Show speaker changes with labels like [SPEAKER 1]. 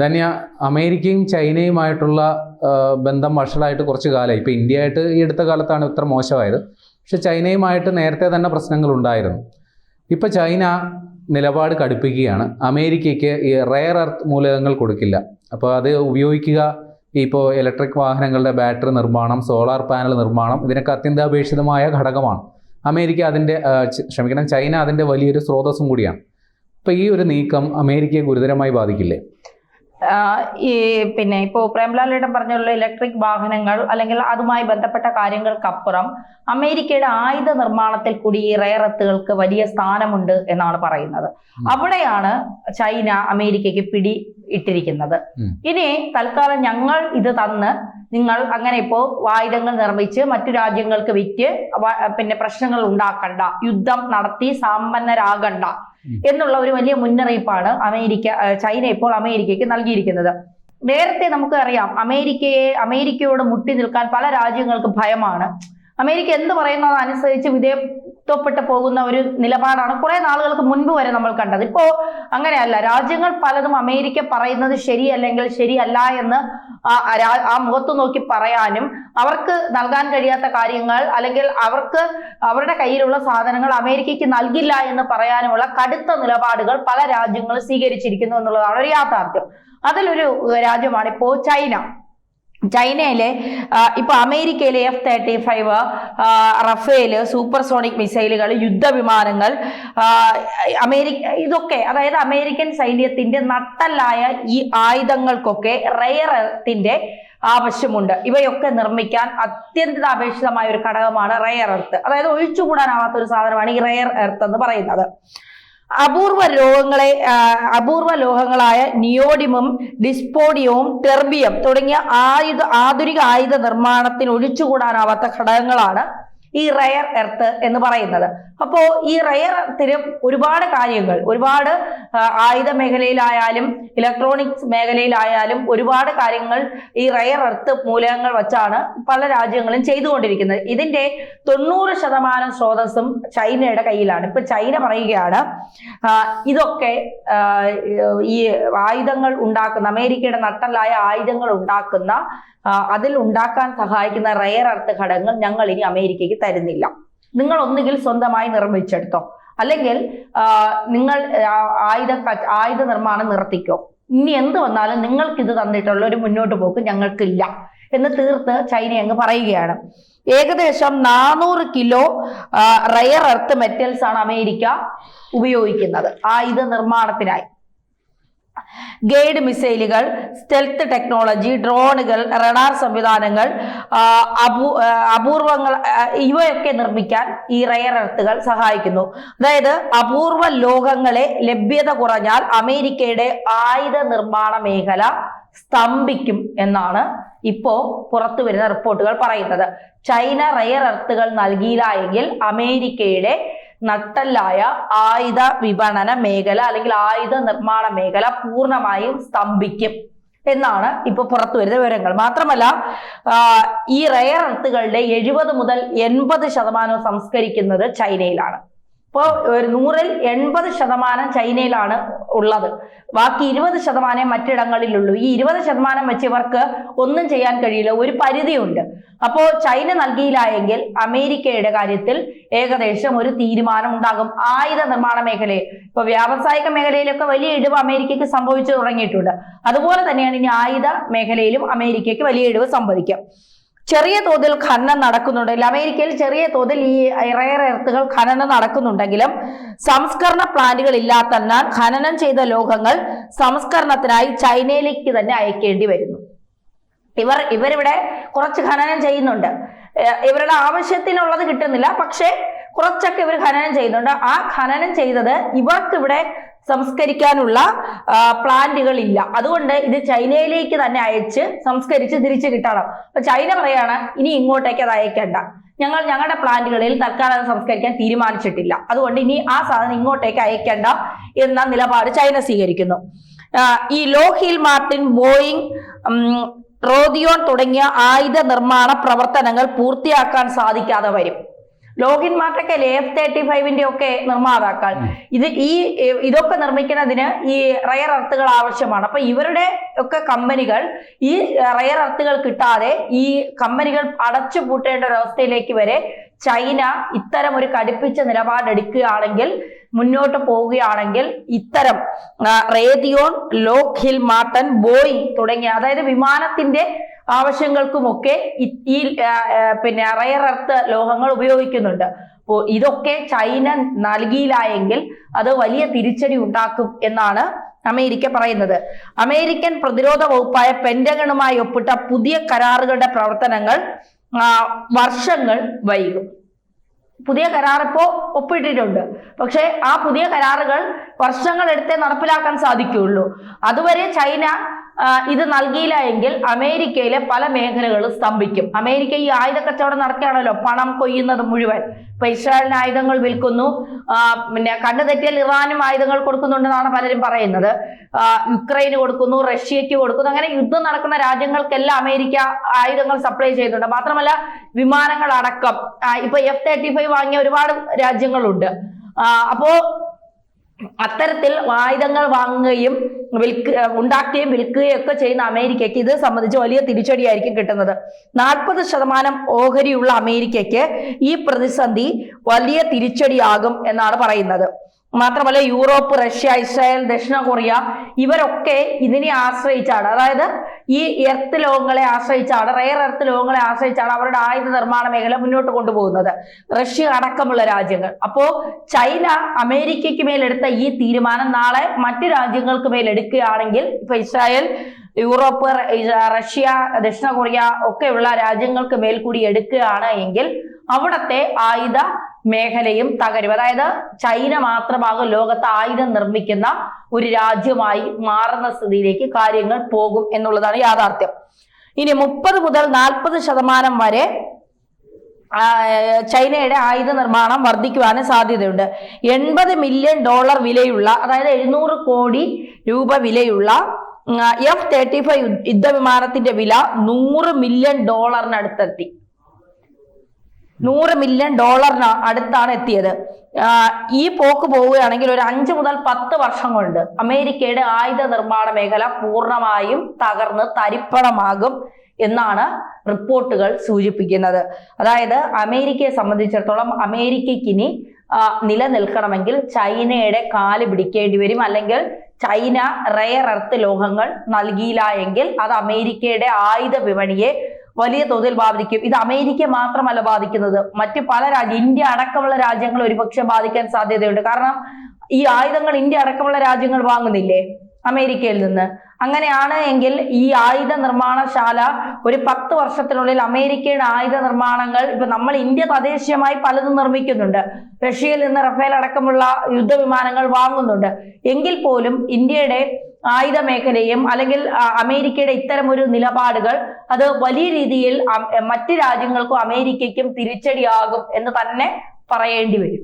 [SPEAKER 1] ധന്യ അമേരിക്കയും ചൈനയുമായിട്ടുള്ള ബന്ധം വഷളായിട്ട് കുറച്ച് കാലമായി ഇപ്പോൾ ഇന്ത്യയായിട്ട് ഈ അടുത്ത കാലത്താണ് ഇത്ര മോശമായത്. പക്ഷെ ചൈനയുമായിട്ട് നേരത്തെ തന്നെ പ്രശ്നങ്ങൾ ഉണ്ടായിരുന്നു. ഇപ്പോൾ ചൈന നിലപാട് കടുപ്പിക്കുകയാണ്. അമേരിക്കയ്ക്ക് ഈ റെയർ എർത്ത് മൂലകങ്ങൾ കൊടുക്കില്ല. അപ്പോൾ അത് ഉപയോഗിക്കുക ഇപ്പോൾ ഇലക്ട്രിക് വാഹനങ്ങളുടെ ബാറ്ററി നിർമ്മാണം സോളാർ പാനൽ നിർമ്മാണം ഇതിനൊക്കെ അത്യന്താപേക്ഷിതമായ ഘടകമാണ്. അമേരിക്ക അതിന്റെ ക്ഷമിക്കണം ചൈന അതിന്റെ വലിയൊരു സ്രോതസ്സും കൂടിയാണ്. അപ്പോൾ ഈ ഒരു നീക്കം അമേരിക്കയെ ഗുരുതരമായി ബാധിക്കില്ലേ?
[SPEAKER 2] ഈ പിന്നെ ഇപ്പോൾ പ്രേംലാലേട്ടൻ പറഞ്ഞുള്ള ഇലക്ട്രിക് വാഹനങ്ങൾ അല്ലെങ്കിൽ അതുമായി ബന്ധപ്പെട്ട കാര്യങ്ങൾക്കപ്പുറം അമേരിക്കയുടെ ആയുധ നിർമ്മാണത്തിൽ കൂടി ഈ റയറത്തുകൾക്ക് വലിയ സ്ഥാനമുണ്ട് എന്നാണ് പറയുന്നത്. അവിടെയാണ് ചൈന അമേരിക്കയ്ക്ക് പിടി ഇട്ടിരിക്കുന്നത് ഇനി തൽക്കാലം ഞങ്ങൾ ഇത് തന്ന് നിങ്ങൾ അങ്ങനെ ഇപ്പോൾ ആയുധങ്ങൾ നിർമ്മിച്ച് മറ്റു രാജ്യങ്ങൾക്ക് വിറ്റ് പിന്നെ പ്രശ്നങ്ങൾ ഉണ്ടാക്കണ്ട യുദ്ധം നടത്തി സമ്പന്നരാകണ്ട. എന്നുള്ള ഒരു വലിയ മുന്നറിയിപ്പാണ് അമേരിക്ക ചൈന ഇപ്പോൾ അമേരിക്കയ്ക്ക് നൽകിയിരിക്കുന്നത് നേരത്തെ നമുക്ക് അറിയാം അമേരിക്കയെ അമേരിക്കയോട് മുട്ടി നിൽക്കാൻ പല രാജ്യങ്ങൾക്ക് ഭയമാണ് അമേരിക്ക എന്ത് പറയുന്നത് അനുസരിച്ച് വിധേയത്വപ്പെട്ട് പോകുന്ന ഒരു നിലപാടാണ് കുറെ നാളുകൾക്ക് മുൻപ് വരെ നമ്മൾ കണ്ടത്. ഇപ്പോ അങ്ങനെയല്ല. രാജ്യങ്ങൾ പലതും അമേരിക്ക പറയുന്നത് ശരിയല്ലെങ്കിൽ ശരിയല്ല എന്ന് ആ മുഖത്ത് നോക്കി പറയാനും അവർക്ക് നൽകാൻ കഴിയാത്ത കാര്യങ്ങൾ അല്ലെങ്കിൽ അവർക്ക് അവരുടെ കയ്യിലുള്ള സാധനങ്ങൾ അമേരിക്കയ്ക്ക് നൽകില്ല എന്ന് പറയാനുമുള്ള കടുത്ത നിലപാടുകൾ പല രാജ്യങ്ങളും സ്വീകരിച്ചിരിക്കുന്നു എന്നുള്ളതാണ് ഒരു യാഥാർത്ഥ്യം. അതിലൊരു രാജ്യമാണ് ഇപ്പോ ചൈന. ചൈനയിലെ ഇപ്പൊ അമേരിക്കയിലെ F thirty five Rafale supersonic മിസൈലുകൾ യുദ്ധവിമാനങ്ങൾ അമേരിക്ക ഇതൊക്കെ അതായത് അമേരിക്കൻ സൈന്യത്തിന്റെ നട്ടല്ലായ ഈ ആയുധങ്ങൾക്കൊക്കെ റെയർ എർത്തിന്റെ ആവശ്യമുണ്ട്. ഇവയൊക്കെ നിർമ്മിക്കാൻ അത്യന്താപേക്ഷിതമായ ഒരു ഘടകമാണ് റെയർ എർത്ത്. അതായത് ഒഴിച്ചുകൂടാനാവാത്ത ഒരു സാധനമാണ് ഈ റെയർ എർത്ത് എന്ന് പറയുന്നത്. അപൂർവ രോഗങ്ങളെ അപൂർവ ലോഹങ്ങളായ നിയോഡിമും ഡിസ്പോഡിയവും ടെർബിയം തുടങ്ങിയ ആയുധ ആധുനിക ആയുധ നിർമ്മാണത്തിന് ഒഴിച്ചുകൂടാനാവാത്ത ഘടകങ്ങളാണ് ഈ റയർ എർത്ത് എന്ന് പറയുന്നത്. അപ്പോ ഈ റയർ എർത്തിന് ഒരുപാട് കാര്യങ്ങൾ ഒരുപാട് ആയുധ മേഖലയിലായാലും ഇലക്ട്രോണിക്സ് മേഖലയിലായാലും ഒരുപാട് കാര്യങ്ങൾ ഈ റയർ എർത്ത് മൂലകങ്ങൾ വച്ചാണ് പല രാജ്യങ്ങളും ചെയ്തുകൊണ്ടിരിക്കുന്നത്. ഇതിന്റെ തൊണ്ണൂറ് ശതമാനം സ്രോതസ്സും ചൈനയുടെ കയ്യിലാണ്. ഇപ്പൊ ചൈന പറയുകയാണ് ഇതൊക്കെ ഈ ആയുധങ്ങൾ ഉണ്ടാക്കുന്ന അമേരിക്കയുടെ നട്ടലായ ആയുധങ്ങൾ ഉണ്ടാക്കുന്ന അതിൽ ഉണ്ടാക്കാൻ സഹായിക്കുന്ന റയർ എർത്ത് ഘടകങ്ങൾ ഞങ്ങൾ ഇനി അമേരിക്കയ്ക്ക് തരുന്നില്ല. നിങ്ങൾ ഒന്നുകിൽ സ്വന്തമായി നിർമ്മിച്ചെടുത്തോ. അല്ലെങ്കിൽ നിങ്ങൾ ആയുധ ആയുധ നിർമ്മാണം നിർത്തിക്കോ. ഇനി എന്ത് വന്നാലും നിങ്ങൾക്ക് ഇത് തന്നിട്ടുള്ള ഒരു മുന്നോട്ട് പോക്ക് ഞങ്ങൾക്കില്ല എന്ന് തീർത്ത് ചൈന അങ്ങ് പറയുകയാണ്. ഏകദേശം നാനൂറ് കിലോ റയർ എർത്ത് മെറ്റൽസ് ആണ് അമേരിക്ക ഉപയോഗിക്കുന്നത് ആയുധ നിർമ്മാണത്തിനായി. ഗൈഡ് മിസൈലുകൾ സ്റ്റെൽത്ത് ടെക്നോളജി ഡ്രോണുകൾ റഡാർ സംവിധാനങ്ങൾ അപൂ അപൂർവങ്ങൾ ഇവയൊക്കെ നിർമ്മിക്കാൻ ഈ റയർ എർത്തുകൾ സഹായിക്കുന്നു. അതായത് അപൂർവ ലോകങ്ങളെ ലഭ്യത കുറഞ്ഞാൽ അമേരിക്കയുടെ ആയുധ നിർമ്മാണ മേഖല സ്തംഭിക്കും എന്നാണ് ഇപ്പോ പുറത്തു വരുന്ന റിപ്പോർട്ടുകൾ പറയുന്നത്. ചൈന റയർ എർത്തുകൾ നൽകിയില്ല എങ്കിൽ അമേരിക്കയുടെ നട്ടല്ലായ ആയുധ വിപണന മേഖല അല്ലെങ്കിൽ ആയുധ നിർമ്മാണ മേഖല പൂർണമായും സ്തംഭിക്കും എന്നാണ് ഇപ്പൊ പുറത്തു വരുന്ന വിവരങ്ങൾ. മാത്രമല്ല ഈ റയർ എർത്തുകളുടെ എഴുപത് മുതൽ എൺപത് ശതമാനം സംസ്കരിക്കുന്നത് ചൈനയിലാണ്. ഇപ്പോൾ ഒരു നൂറിൽ എൺപത് ശതമാനം ചൈനയിലാണ് ഉള്ളത്. ബാക്കി ഇരുപത് ശതമാനം മറ്റിടങ്ങളിലുള്ളൂ. ഈ ഇരുപത് ശതമാനം വെച്ച് ഇവർക്ക് ഒന്നും ചെയ്യാൻ കഴിയില്ല ഒരു പരിധിയുണ്ട്. അപ്പോൾ ചൈന നൽകിയില്ല എങ്കിൽ അമേരിക്കയുടെ കാര്യത്തിൽ ഏകദേശം ഒരു തീരുമാനം ഉണ്ടാകും. ആയുധ നിർമ്മാണ മേഖലയിൽ. ഇപ്പൊ വ്യാവസായിക മേഖലയിലൊക്കെ വലിയ ഇടിവ് അമേരിക്കയ്ക്ക് സംഭവിച്ചു തുടങ്ങിയിട്ടുണ്ട്. അതുപോലെ തന്നെയാണ് ഇനി ആയുധ മേഖലയിലും അമേരിക്കയ്ക്ക് വലിയ ഇടിവ് സംഭവിക്കും. ചെറിയ തോതിൽ ഖനനം നടക്കുന്നുണ്ടെങ്കിൽ അമേരിക്കയിൽ ചെറിയ തോതിൽ ഈ റയർ എർത്തുകൾ ഖനനം നടക്കുന്നുണ്ടെങ്കിലും സംസ്കരണ പ്ലാന്റുകൾ ഇല്ലാത്തതിനാൽ ഖനനം ചെയ്ത ലോഹങ്ങൾ സംസ്കരണത്തിനായി ചൈനയിലേക്ക് തന്നെ അയക്കേണ്ടി വരുന്നു. ഇവർ ഇവരിവിടെ കുറച്ച് ഖനനം ചെയ്യുന്നുണ്ട്. ഇവരുടെ ആവശ്യത്തിനുള്ളത് കിട്ടുന്നില്ല പക്ഷേ കുറച്ചൊക്കെ ഇവർ ഖനനം ചെയ്യുന്നുണ്ട്. ആ ഖനനം ചെയ്തത് ഇവർക്കിവിടെ സംസ്കരിക്കാനുള്ള പ്ലാന്റുകൾ ഇല്ല അതുകൊണ്ട് ഇത് ചൈനയിലേക്ക് തന്നെ അയച്ച് സംസ്കരിച്ച് തിരിച്ചു കിട്ടണം. അപ്പൊ ചൈന പറയാണ് ഇനി ഇങ്ങോട്ടേക്ക് അത് അയക്കണ്ട. ഞങ്ങൾ ഞങ്ങളുടെ പ്ലാന്റുകളിൽ തൽക്കാലം സംസ്കരിക്കാൻ തീരുമാനിച്ചിട്ടില്ല. അതുകൊണ്ട് ഇനി ആ സാധനം ഇങ്ങോട്ടേക്ക് അയക്കണ്ട എന്ന നിലപാട് ചൈന സ്വീകരിക്കുന്നു. ഈ ലോഹിൽ മാർട്ടിൻ ബോയിങ് റോദിയോൺ തുടങ്ങിയ ആയുധ നിർമ്മാണ പ്രവർത്തനങ്ങൾ പൂർത്തിയാക്കാൻ സാധിക്കാതെ വരും. ലോഗിൻ മാർട്ടൊക്കെ എഫ് തേർട്ടി ഫൈവിന്റെ ഒക്കെ നിർമ്മാതാക്കൾ. ഇത് ഈ ഇതൊക്കെ നിർമ്മിക്കുന്നതിന് ഈ റയർ അർത്തുകൾ ആവശ്യമാണ്. അപ്പൊ ഇവരുടെ ഒക്കെ കമ്പനികൾ ഈ റയർ അർത്തുകൾ കിട്ടാതെ ഈ കമ്പനികൾ അടച്ചു പൂട്ടേണ്ട ഒരു അവസ്ഥയിലേക്ക് വരെ ചൈന ഇത്തരം ഒരു കടുപ്പിച്ച നിലപാടെടുക്കുകയാണെങ്കിൽ മുന്നോട്ട് പോവുകയാണെങ്കിൽ ഇത്തരം Raytheon Lockheed Martin Boeing തുടങ്ങിയ അതായത് വിമാനത്തിന്റെ ആവശ്യങ്ങൾക്കുമൊക്കെ ഈ പിന്നെ റയർ എർത്ത് ലോഹങ്ങൾ ഉപയോഗിക്കുന്നുണ്ട്. അപ്പോൾ ഇതൊക്കെ ചൈന നൽകിയില്ല എങ്കിൽ അത് വലിയ തിരിച്ചടി ഉണ്ടാക്കും എന്നാണ് അമേരിക്ക പറയുന്നത്. അമേരിക്കൻ പ്രതിരോധ വകുപ്പായ പെന്റഗണുമായി ഒപ്പിട്ട പുതിയ കരാറുകളുടെ പ്രവർത്തനങ്ങൾ വർഷങ്ങൾ വൈകും. പുതിയ കരാർ ഇപ്പോ ഒപ്പിട്ടിട്ടുണ്ട്. പക്ഷേ ആ പുതിയ കരാറുകൾ വർഷങ്ങൾ എടുത്തേ നടപ്പിലാക്കാൻ സാധിക്കുകയുള്ളൂ. അതുവരെ ചൈന ഇത് നൽകിയില്ല എങ്കിൽ അമേരിക്കയിലെ പല മേഖലകളും സ്തംഭിക്കും. അമേരിക്ക ഈ ആയുധ കച്ചവടം നടക്കുകയാണല്ലോ. പണം കൊയ്യുന്നത് മുഴുവൻ. ഇപ്പൊ ഇസ്രായേലിന് ആയുധങ്ങൾ വിൽക്കുന്നു. പിന്നെ കണ്ണു തെറ്റിയാൽ ഇറാനും ആയുധങ്ങൾ കൊടുക്കുന്നുണ്ടെന്നാണ് പലരും പറയുന്നത്. യുക്രൈന് കൊടുക്കുന്നു റഷ്യക്ക് കൊടുക്കുന്നു. അങ്ങനെ യുദ്ധം നടക്കുന്ന രാജ്യങ്ങൾക്കെല്ലാം അമേരിക്ക ആയുധങ്ങൾ സപ്ലൈ ചെയ്യുന്നുണ്ട്. മാത്രമല്ല വിമാനങ്ങൾ അടക്കം ഇപ്പൊ എഫ് തേർട്ടി ഫൈവ് വാങ്ങിയ ഒരുപാട് രാജ്യങ്ങളുണ്ട്. അപ്പോ അത്തരത്തിൽ ആയുധങ്ങൾ വാങ്ങുകയും വിൽക്ക ഉണ്ടാക്കുകയും വിൽക്കുകയും ഒക്കെ ചെയ്യുന്ന അമേരിക്കയ്ക്ക് ഇത് സംബന്ധിച്ച് വലിയ തിരിച്ചടിയായിരിക്കും കിട്ടുന്നത്. നാൽപ്പത് ശതമാനം ഓഹരിയുള്ള അമേരിക്കയ്ക്ക് ഈ പ്രതിസന്ധി വലിയ തിരിച്ചടിയാകും എന്നാണ് പറയുന്നത്. മാത്രമല്ല യൂറോപ്പ് റഷ്യ ഇസ്രായേൽ ദക്ഷിണ കൊറിയ ഇവരൊക്കെ ഇതിനെ ആശ്രയിച്ചാണ്. അതായത് ഈ എർത്ത് ലോകങ്ങളെ ആശ്രയിച്ചാണ് റെയർ എർത്ത് ലോകങ്ങളെ ആശ്രയിച്ചാണ് അവരുടെ ആയുധ നിർമ്മാണ മേഖല മുന്നോട്ട് കൊണ്ടുപോകുന്നത്. റഷ്യ അടക്കമുള്ള രാജ്യങ്ങൾ. അപ്പോ ചൈന അമേരിക്കയ്ക്ക് മേലെടുത്ത ഈ തീരുമാനം നാളെ മറ്റു രാജ്യങ്ങൾക്ക് മേൽ എടുക്കുകയാണെങ്കിൽ ഇപ്പൊ ഇസ്രായേൽ യൂറോപ്പ് റഷ്യ ദക്ഷിണ കൊറിയ ഒക്കെയുള്ള രാജ്യങ്ങൾക്ക് മേൽ കൂടി എടുക്കുകയാണ് എങ്കിൽ അവിടത്തെ ആയുധ മേഖലയും തകരും. അതായത് ചൈന മാത്രമാകും ലോകത്ത് ആയുധം നിർമ്മിക്കുന്ന ഒരു രാജ്യമായി മാറുന്ന സ്ഥിതിയിലേക്ക് കാര്യങ്ങൾ പോകും എന്നുള്ളതാണ് യാഥാർത്ഥ്യം. ഇനി മുപ്പത് മുതൽ നാൽപ്പത് ശതമാനം വരെ ചൈനയുടെ ആയുധ നിർമ്മാണം വർദ്ധിക്കുവാനും സാധ്യതയുണ്ട്. എൺപത് മില്യൺ ഡോളർ വിലയുള്ള അതായത് എഴുന്നൂറ് കോടി രൂപ വിലയുള്ള എഫ് തേർട്ടി ഫൈവ് യുദ്ധവിമാനത്തിന്റെ വില നൂറ് മില്യൺ ഡോളറിനടുത്തെത്തി നൂറ് മില്യൺ ഡോളറിന് അടുത്താണ് എത്തിയത്. ഈ പോക്ക് പോവുകയാണെങ്കിൽ ഒരു അഞ്ച് മുതൽ പത്ത് വർഷം കൊണ്ട് അമേരിക്കയുടെ ആയുധ നിർമ്മാണ മേഖല പൂർണമായും തകർന്ന് തരിപ്പണമാകും എന്നാണ് റിപ്പോർട്ടുകൾ സൂചിപ്പിക്കുന്നത്. അതായത് അമേരിക്കയെ സംബന്ധിച്ചിടത്തോളം അമേരിക്കയ്ക്കിനി നിലനിൽക്കണമെങ്കിൽ ചൈനയുടെ കാൽ പിടിക്കേണ്ടി വരും. അല്ലെങ്കിൽ ചൈന റെയർ എർത്ത് ലോഹങ്ങൾ നൽകിയില്ല എങ്കിൽ അത് അമേരിക്കയുടെ ആയുധ വിപണിയെ വലിയ തോതിൽ ബാധിക്കും. ഇത് അമേരിക്ക മാത്രമല്ല ബാധിക്കുന്നത്. മറ്റ് പല രാജ്യം ഇന്ത്യ അടക്കമുള്ള രാജ്യങ്ങൾ ഒരുപക്ഷെ ബാധിക്കാൻ സാധ്യതയുണ്ട്. കാരണം ഈ ആയുധങ്ങൾ ഇന്ത്യ അടക്കമുള്ള രാജ്യങ്ങൾ വാങ്ങുന്നില്ലേ? അമേരിക്കയിൽ നിന്ന്. അങ്ങനെയാണ് എങ്കിൽ ഈ ആയുധ നിർമ്മാണശാല ഒരു പത്ത് വർഷത്തിനുള്ളിൽ അമേരിക്കയുടെ ആയുധ നിർമ്മാണങ്ങൾ ഇപ്പൊ നമ്മൾ ഇന്ത്യ തദ്ദേശീയമായി പലതും നിർമ്മിക്കുന്നുണ്ട്. റഷ്യയിൽ നിന്ന് റഫേൽ അടക്കമുള്ള യുദ്ധവിമാനങ്ങൾ വാങ്ങുന്നുണ്ട്. എങ്കിൽ പോലും ഇന്ത്യയുടെ ആയുധ മേഖലയും അല്ലെങ്കിൽ അമേരിക്കയുടെ ഇത്തരം ഒരു നിലപാടുകൾ അത് വലിയ രീതിയിൽ മറ്റു രാജ്യങ്ങൾക്കും അമേരിക്കയ്ക്കും തിരിച്ചടിയാകും എന്ന് തന്നെ പറയേണ്ടി വരും.